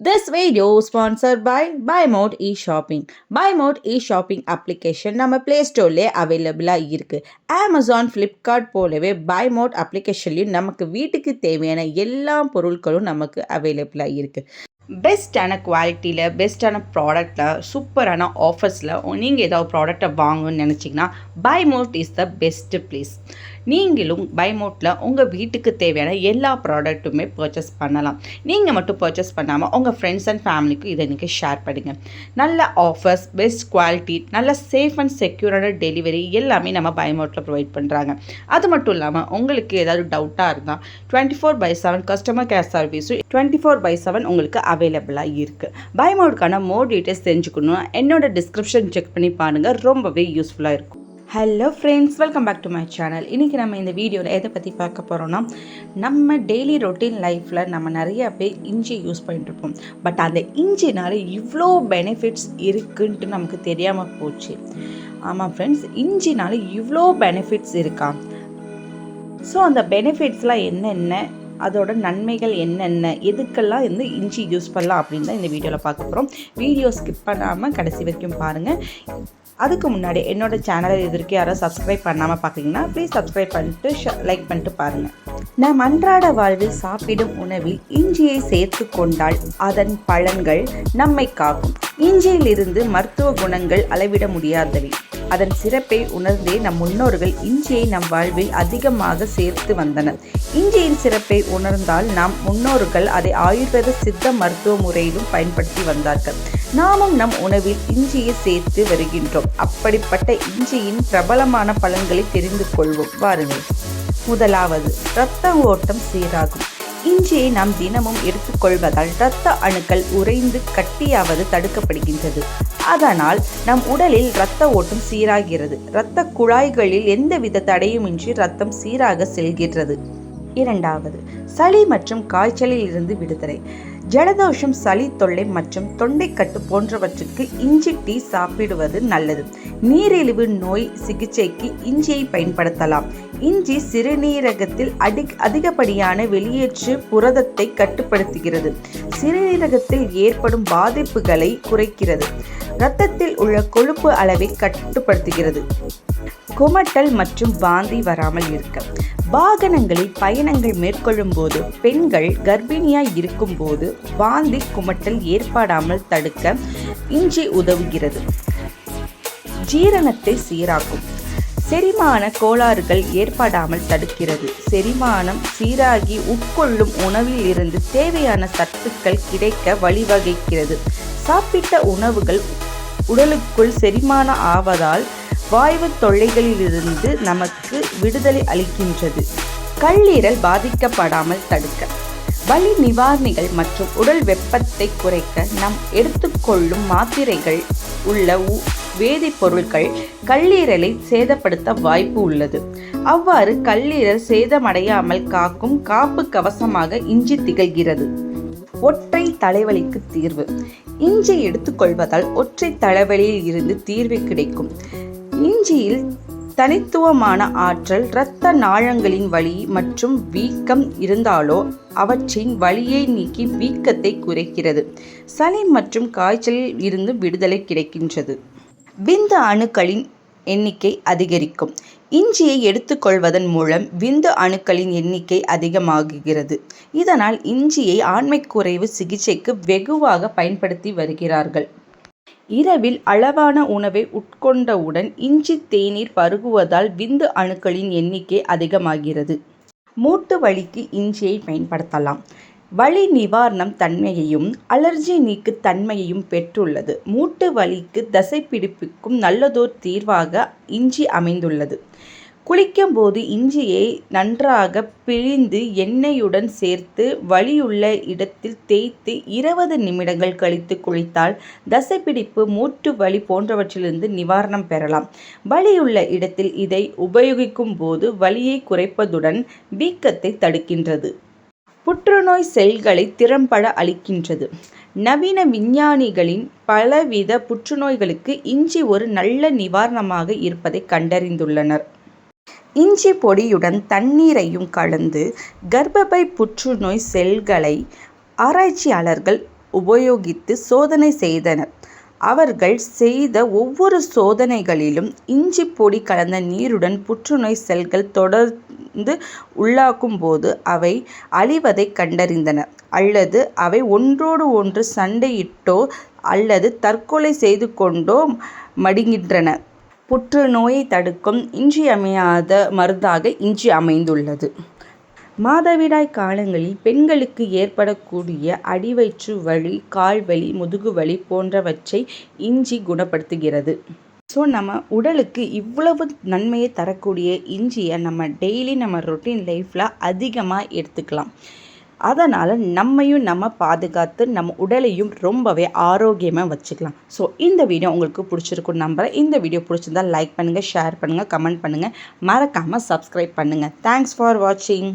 This video e shopping by eShopping. E shopping application நம்ம play ஸ்டோர்லேயே அவைலபிளாக இருக்குது அமேசான் ஃப்ளிப்கார்ட் போலவே BuyMode அப்ளிகேஷன்லேயும் நமக்கு வீட்டுக்கு தேவையான எல்லா பொருட்களும் நமக்கு அவைலபிளாக இருக்குது பெஸ்ட்டான குவாலிட்டியில் பெஸ்ட்டான ப்ராடக்டில் சூப்பரான ஆஃபர்ஸில் நீங்கள் ஏதாவது ப்ராடக்டை வாங்கணும்னு நினச்சிங்கன்னா BuyMode is the best place நீங்களும் பைமோட்டில் உங்கள் வீட்டுக்கு தேவையான எல்லா ப்ராடக்ட்டுமே பர்ச்சேஸ் பண்ணலாம். நீங்கள் மட்டும் பர்ச்சேஸ் பண்ணாமல் உங்கள் ஃப்ரெண்ட்ஸ் அண்ட் ஃபேமிலிக்கு இதை நீங்கள் ஷேர் பண்ணுங்கள் நல்ல ஆஃபர்ஸ் பெஸ்ட் குவாலிட்டி நல்ல சேஃப் அண்ட் செக்யூரான டெலிவரி எல்லாமே நம்ம பைமோட்டில் ப்ரொவைட் பண்ணுறாங்க அது மட்டும் இல்லாமல் உங்களுக்கு ஏதாவது டவுட்டாக இருந்தால் twenty four by seven customer care சர்வீஸும் டுவெண்ட்டி ஃபோர் பை செவன் உங்களுக்கு அவைலபிளாக இருக்குது பை மோடுக்கான மோர் டீட்டெயில்ஸ் தெரிஞ்சுக்கணும். என்னோட டிஸ்கிரிப்ஷன் செக் பண்ணி பாருங்கள் ரொம்பவே யூஸ்ஃபுல்லாக இருக்கும். Hello friends welcome back to my channel இன்றைக்கி நம்ம இந்த வீடியோவில் எதை பற்றி பார்க்க போகிறோன்னா நம்ம டெய்லி ரொட்டீன் லைஃப்பில் நம்ம நிறைய பேர் இஞ்சி யூஸ் பண்ணிட்டுருப்போம் பட் அந்த இஞ்சினால் இவ்வளோ பெனிஃபிட்ஸ் இருக்குன்ட்டு நமக்கு தெரியாமல் போச்சு. ஆமாம் ஃப்ரெண்ட்ஸ் இஞ்சினால் இவ்வளோ பெனிஃபிட்ஸ் இருக்கா? ஸோ அந்த பெனிஃபிட்ஸ்லாம் என்னென்ன? அதோட நன்மைகள் என்னென்ன எதுக்கெல்லாம் வந்து இஞ்சி யூஸ் பண்ணலாம் அப்படின்னு தான் இந்த வீடியோவில் பார்க்க போகிறோம் வீடியோ ஸ்கிப் பண்ணாமல் கடைசி வரைக்கும் பாருங்கள் அதுக்கு முன்னாடி என்னோட சேனலை இதற்கு யாரும் சப்ஸ்கிரைப் பண்ணாமல் பார்க்குறீங்கன்னா ப்ளீஸ் சப்ஸ்கிரைப் பண்ணிட்டு லைக் பண்ணிட்டு பாருங்கள் நம் அன்றாட வாழ்வில் சாப்பிடும் உணவில் இஞ்சியை சேர்த்து கொண்டால் அதன் பலன்கள் நம்மை காக்கும். இஞ்சியிலிருந்து மருத்துவ குணங்கள் அளவிட முடியாதவை. அதன் சிறப்பை உணர்ந்தே நம் முன்னோர்கள் இஞ்சியை நம் வாழ்வில் அதிகமாக சேர்த்து வந்தனர். இஞ்சியின் சிறப்பை உணர்ந்தால் நம் முன்னோர்கள் அதை ஆயுர்வேத சித்த மருத்துவ முறையிலும் பயன்படுத்தி வந்தார்கள். நாமும் நம் உணவில் இஞ்சியை சேர்த்து வருகின்றோம். அப்படிப்பட்ட இஞ்சியின் பிரபலமான பலன்களை தெரிந்து கொள்வோம். வாருங்கள். முதலாவது இரத்த ஓட்டம் சீராகும். இஞ்சியை நாம் தினமும் எடுத்துக்கொள்வதால் இரத்த அணுக்கள் உறைந்து கட்டியாவது தடுக்கப்படுகின்றது. அதனால் நம் உடலில் இரத்த ஓட்டம் சீராகிறது. இரத்த குழாய்களில் எந்தவித தடையுமின்றி ரத்தம் சீராக செல்கின்றது. இரண்டாவது சளி மற்றும் காய்ச்சலில் இருந்து விடுதலை. ஜலதோஷம் சளி தொல்லை மற்றும் தொண்டைக்கட்டு போன்றவற்றுக்கு இஞ்சி டீ சாப்பிடுவது நல்லது. நீரிழிவு நோய் சிகிச்சைக்கு இஞ்சியை பயன்படுத்தலாம். இஞ்சி சிறுநீரகத்தில் அடி அதிகப்படியான வெளியேற்று புரதத்தை கட்டுப்படுத்துகிறது. சிறுநீரகத்தில் ஏற்படும் பாதிப்புகளை குறைக்கிறது. இரத்தத்தில் உள்ள கொழுப்பு அளவை கட்டுப்படுத்துகிறது. குமட்டல் மற்றும் வாந்தி வராமல் இருக்க. வாகனங்களில் பயணங்கள் மேற்கொள்ளும் போது பெண்கள் கர்ப்பிணியாய் இருக்கும் போது வாந்தி குமட்டல் ஏற்படாமல் தடுக்க இஞ்சி உதவுகிறது. ஜீரணத்தை சீராக்கும். செரிமான கோளாறுகள் ஏற்படாமல் தடுக்கிறது. செரிமானம் சீராகி உட்கொள்ளும் உணவில் இருந்து தேவையான சத்துக்கள் கிடைக்க வழிவகைக்கிறது. சாப்பிட்ட உணவுகள் உடலுக்குள் செரிமான ஆவதால் வாய்வு தொல்லைகளிலிருந்து நமக்கு விடுதலை அளிக்கின்றது. கல்லீரல் பாதிக்கப்படாமல் தடுக்க. வலி நிவாரணிகள் மற்றும் உடல் வெப்பத்தை குறைக்க நாம் எடுத்துக்கொள்ளும் மாத்திரைகள் உள்ள வேதிப்பொருட்கள் கல்லீரலை சேதப்படுத்த வாய்ப்பு உள்ளது. அவ்வாறு கல்லீரல் சேதமடையாமல் காக்கும் காப்பு கவசமாக இஞ்சி திகழ்கிறது. ஒற்றை தலைவலிக்கு தீர்வு. இஞ்சி எடுத்துக்கொள்வதால் ஒற்றை தலைவலியில் இருந்து தீர்வு கிடைக்கும். இஞ்சியில் தனித்துவமான ஆற்றல் இரத்த நாளங்களின் வலி மற்றும் வீக்கம் இருந்தாலோ அவற்றின் வலியை நீக்கி வீக்கத்தை குறைக்கிறது. சளி மற்றும் காய்ச்சலில் இருந்து விடுதலை கிடைக்கின்றது. விந்து அணுக்களின் எண்ணிக்கை அதிகரிக்கும். இஞ்சியை எடுத்துக்கொள்வதன் மூலம் விந்து அணுக்களின் எண்ணிக்கை அதிகமாகுகிறது. இதனால் இஞ்சியை ஆண்மை குறைவு சிகிச்சைக்கு வெகுவாக பயன்படுத்தி வருகிறார்கள். இரவில் அளவான உணவை உட்கொண்டவுடன் இஞ்சி தேநீர் பருகுவதால் விந்து அணுக்களின் எண்ணிக்கை அதிகமாகிறது. மூட்டு வலிக்கு இஞ்சியை பயன்படுத்தலாம். வலி நிவாரணம் தன்மையையும் அலர்ஜி நீக்கு தன்மையையும் பெற்றுள்ளது. மூட்டு வலிக்கு தசைப்பிடிப்புக்கும் நல்லதோர் தீர்வாக இஞ்சி அமைந்துள்ளது. குளிக்கும் போது இஞ்சியை நன்றாக பிழிந்து எண்ணெயுடன் சேர்த்து வலியுள்ள இடத்தில் தேய்த்து இருபது நிமிடங்கள் கழித்து குளித்தால் தசைப்பிடிப்பு மூட்டு வலி போன்றவற்றிலிருந்து நிவாரணம் பெறலாம். வலியுள்ள இடத்தில் இதை உபயோகிக்கும் போது வலியை குறைப்பதுடன் வீக்கத்தை தடுக்கின்றது. புற்றுநோய் செல்களை திறம்பட அளிக்கின்றது. நவீன விஞ்ஞானிகளின் பலவித புற்றுநோய்களுக்கு இஞ்சி ஒரு நல்ல நிவாரணமாக இருப்பதை கண்டறிந்துள்ளனர். இஞ்சி பொடியுடன் தண்ணீரையும் கலந்து கர்ப்பப்பை புற்றுநோய் செல்களை ஆராய்ச்சியாளர்கள் உபயோகித்து சோதனை செய்தனர். அவர்கள் செய்த ஒவ்வொரு சோதனைகளிலும் இஞ்சி பொடி கலந்த நீருடன் புற்றுநோய் செல்கள் தொடர்ந்து உள்ளாக்கும் போது அவை அழிவதை கண்டறிந்தன. அல்லது அவை ஒன்றோடு ஒன்று சண்டையிட்டோ அல்லது தற்கொலை செய்து கொண்டோ மடிகின்றன. புற்றுநோயை தடுக்கும் இன்றியமையாத மருந்தாக இஞ்சி அமைந்துள்ளது. மாதவிடாய் காலங்களில் பெண்களுக்கு ஏற்படக்கூடிய அடிவயிற்று வலி கால்வலி முதுகுவலி போன்றவற்றை இஞ்சி குணப்படுத்துகிறது. ஸோ நம்ம உடலுக்கு இவ்வளவு நன்மையை தரக்கூடிய இஞ்சியை நம்ம டெய்லி நம்ம ரொட்டீன் லைஃப்பில் அதிகமாக எடுத்துக்கலாம். அதனால் நம்மையும் நம்ம பாதுகாத்து நம்ம உடலையும் ரொம்பவே ஆரோக்கியமாக வச்சுக்கலாம். ஸோ இந்த வீடியோ உங்களுக்கு பிடிச்சிருக்கும் நம்புகிறேன் இந்த வீடியோ பிடிச்சிருந்தா லைக் பண்ணுங்கள் ஷேர் பண்ணுங்கள் கமெண்ட் பண்ணுங்கள் மறக்காமல் சப்ஸ்கிரைப் பண்ணுங்கள் தேங்க்ஸ் ஃபார் வாட்சிங்